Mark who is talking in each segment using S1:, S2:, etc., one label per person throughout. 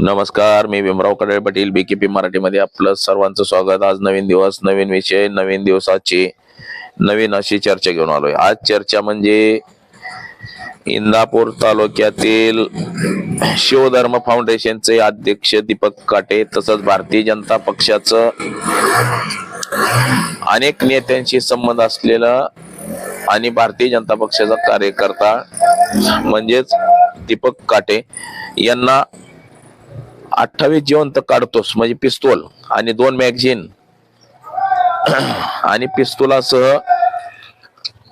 S1: नमस्कार मी भीमरावकडे पाटील बीकेपी मराठीमध्ये आपलं सर्वांचं स्वागत. आज नवीन दिवस नवीन विषय नवीन दिवसाची नवीन अशी चर्चा घेऊन आलोय. आज चर्चा म्हणजे इंदापूर तालुक्यातील शिवधर्म फाउंडेशनचे अध्यक्ष दीपक काटे तसंच भारतीय जनता पक्षाचं अनेक नेत्यांशी संबंध असलेला आणि भारतीय जनता पक्षाचा कार्यकर्ता म्हणजेच दीपक काटे यांना अठ्ठावीस जिवंत काढतोस म्हणजे पिस्तूल आणि दोन मॅगझिन आणि पिस्तुलासह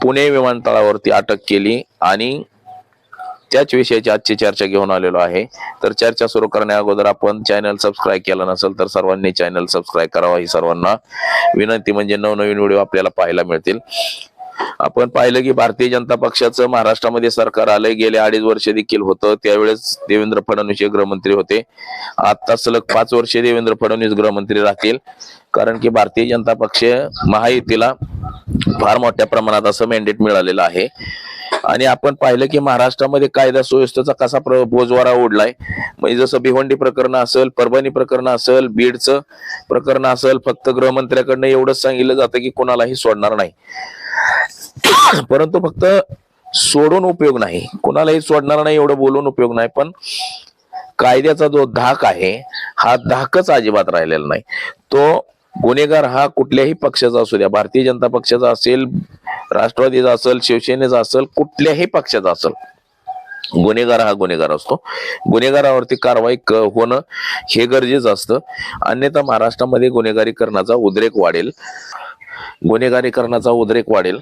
S1: पुणे विमानतळावरती अटक केली आणि त्याच विषयाची आजची चर्चा घेऊन आलेलो आहे. तर चर्चा सुरू करण्या अगोदर आपण चॅनल सबस्क्राईब केला नसेल तर सर्वांनी चॅनल सबस्क्राईब करावा. ही सर्वांना विनंती म्हणजे नवनवीन व्हिडिओ आपल्याला पाहायला मिळतील. आपण पाहिलं की भारतीय जनता पक्षाचं महाराष्ट्रामध्ये सरकार आलंय. गेले अडीच वर्ष देखील होतं. त्यावेळेस देवेंद्र फडणवीस हे गृहमंत्री होते. आता सलग पाच वर्षे देवेंद्र फडणवीस गृहमंत्री राहतील. कारण की भारतीय जनता पक्ष महायुतीला फार मोठ्या प्रमाणात असं मॅन्डेट मिळालेलं आहे. आणि आपण पाहिलं की महाराष्ट्रामध्ये कायदा सुव्यवस्थेचा कसा बोजवारा ओढलाय. म्हणजे जसं भिवंडी प्रकरण असेल परभणी प्रकरण असेल बीडचं प्रकरण असेल फक्त गृहमंत्र्याकडनं एवढंच सांगितलं जातं की कोणालाही सोडणार नाही. परंतु फक्त सोडून उपयोग नाही. कोणालाही सोडणार नाही एवढं बोलून उपयोग नाही. पण कायद्याचा जो धाक आहे हा धाकच अजिबात राहिलेला नाही. तो गुन्हेगार हा कुठल्याही पक्षाचा असू द्या भारतीय जनता पक्षाचा असेल राष्ट्रवादीचा असेल शिवसेनेचा असेल कुठल्याही पक्षाचा असेल गुन्हेगार हा गुन्हेगार असतो. गुन्हेगारावरती कारवाई क- होणं हे गरजेचं असतं. अन्यथा महाराष्ट्रामध्ये गुन्हेगारीकरणाचा उद्रेक वाढेल. गुन्हेगारीकरणाचा उद्रेक वाढेल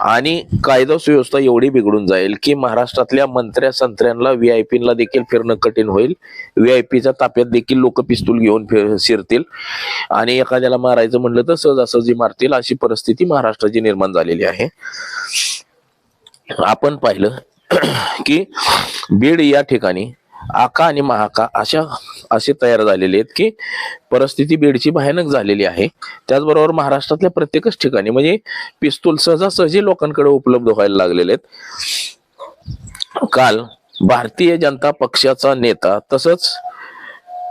S1: आणि कायदा सुव्यवस्था एवढी बिघडून जाईल की महाराष्ट्रातल्या मंत्र्या संत्र्यांना व्हीआयपीला देखील फिरणं कठीण होईल. व्ही आय पीच्या ताप्यात देखील लोक पिस्तूल घेऊन फिर- शिरतील आणि एखाद्याला मारायचं म्हणलं तर सहजासहजी मारतील अशी परिस्थिती महाराष्ट्राची निर्माण झालेली आहे. आपण पाहिलं की बीड या ठिकाणी आका आणि महाका अशा असे तयार झालेले आहेत की परिस्थिती बीडची भयानक झालेली आहे. त्याचबरोबर महाराष्ट्रातल्या प्रत्येकच ठिकाणी म्हणजे पिस्तूल सहजासहजी लोकांकडे उपलब्ध व्हायला लागलेले आहेत. काल भारतीय जनता पक्षाचा नेता तसंच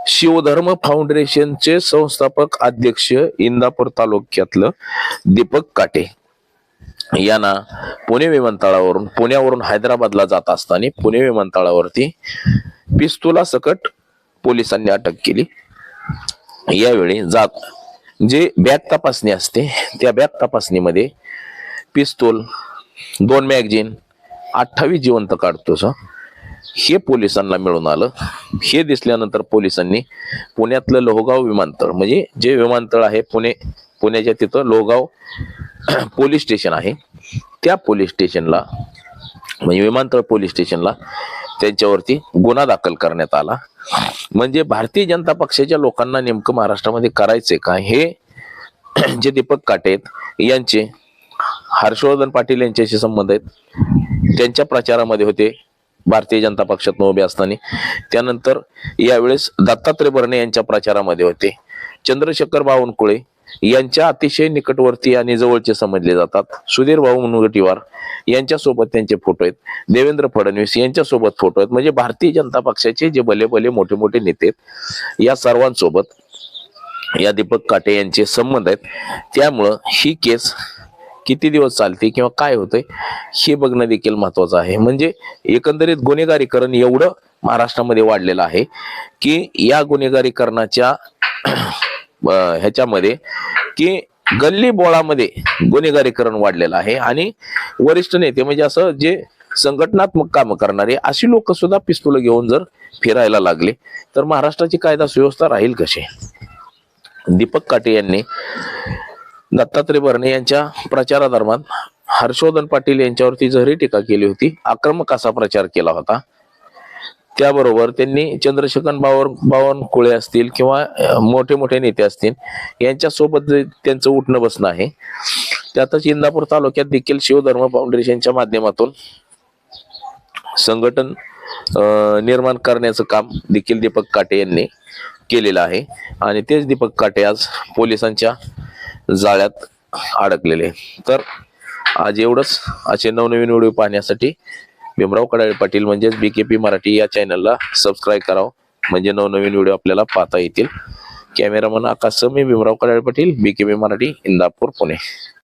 S1: शिवधर्म फाउंडेशनचे संस्थापक अध्यक्ष इंदापूर तालुक्यातलं दीपक काटे यांना पुणे विमानतळावरून पुण्यावरून हैदराबादला जात असताना पुणे विमानतळावरती पिस्तुला सकट पोलिसांनी अटक केली. यावेळी जात जे बॅग तपासणी असते त्या बॅग तपासणीमध्ये पिस्तूल दोन मॅगझिन अठ्ठावीस जिवंत काढतोस हे पोलिसांना मिळून आलं. हे दिसल्यानंतर पोलिसांनी पुण्यातलं लोहगाव विमानतळ म्हणजे जे विमानतळ आहे पुणे पुण्याच्या तिथं लोहगाव पोलीस स्टेशन आहे. त्या पोलीस स्टेशनला म्हणजे विमानतळ पोलीस स्टेशनला त्यांच्यावरती गुन्हा दाखल करण्यात आला. म्हणजे भारतीय जनता पक्षाच्या लोकांना नेमकं महाराष्ट्रामध्ये करायचंय का? हे जे दीपक काटे यांचे हर्षवर्धन पाटील यांच्याशी संबंध आहेत. त्यांच्या प्रचारामध्ये होते भारतीय जनता पक्षात उभे असताना. त्यानंतर यावेळेस दत्तात्रय भरणे यांच्या प्रचारामध्ये होते. चंद्रशेखर बावनकुळे यांच्या अतिशय निकटवर्ती आणि जवळचे समजले जातात. सुधीर भाऊ मुनगटीवार यांच्यासोबत त्यांचे फोटो आहेत. देवेंद्र फडणवीस यांच्यासोबत फोटो आहेत. म्हणजे भारतीय जनता पक्षाचे जे भले भले मोठे मोठे नेते आहेत या सर्वांसोबत या दीपक काटे यांचे संबंध आहेत. त्यामुळं ही केस किती दिवस चालते किंवा काय होतंय हे बघणं देखील महत्वाचं आहे. म्हणजे एकंदरीत गुन्हेगारीकरण एवढं महाराष्ट्रामध्ये वाढलेलं आहे की या गुन्हेगारीकरणाच्या ह्याच्यामध्ये की गल्ली बोळामध्ये गुन्हेगारीकरण वाढलेलं आहे आणि वरिष्ठ नेते म्हणजे असं जे संघटनात्मक काम करणारे अशी लोक सुद्धा पिस्तूल घेऊन जर फिरायला लागले तर महाराष्ट्राची कायदा सुव्यवस्था राहील कशी? दीपक काटे यांनी दत्तात्रय भरणे यांच्या प्रचारादरम्यान हर्षवर्धन पाटील यांच्यावरती जहरी टीका केली होती आक्रमक असा प्रचार केला होता त्याबरोबर त्यांनी चंद्रशेखर बावर बावनकुळे असतील किंवा मोठे मोठे नेते असतील यांच्यासोबत त्यांचं उठणं बसणं आहे. त्यातच इंदापूर तालुक्यात देखील शिवधर्म फाउंडेशनच्या माध्यमातून संघटन निर्माण करण्याचं काम देखील दीपक काटे यांनी केलेलं आहे. आणि तेच दीपक काटे आज पोलिसांच्या जाळ्यात अडकलेले. तर आज एवढंच. असे नवनवीन व्हिडिओ पाहण्यासाठी भीमराव कडाळे पाटील म्हणजेच बीकेपी मराठी या चॅनलला सबस्क्राईब करावं. म्हणजे नवनवीन व्हिडिओ आपल्याला पाहता येतील. कॅमेरामन आकाश मी भीमराव कडाळे पाटील बीकेपी मराठी इंदापूर पुणे.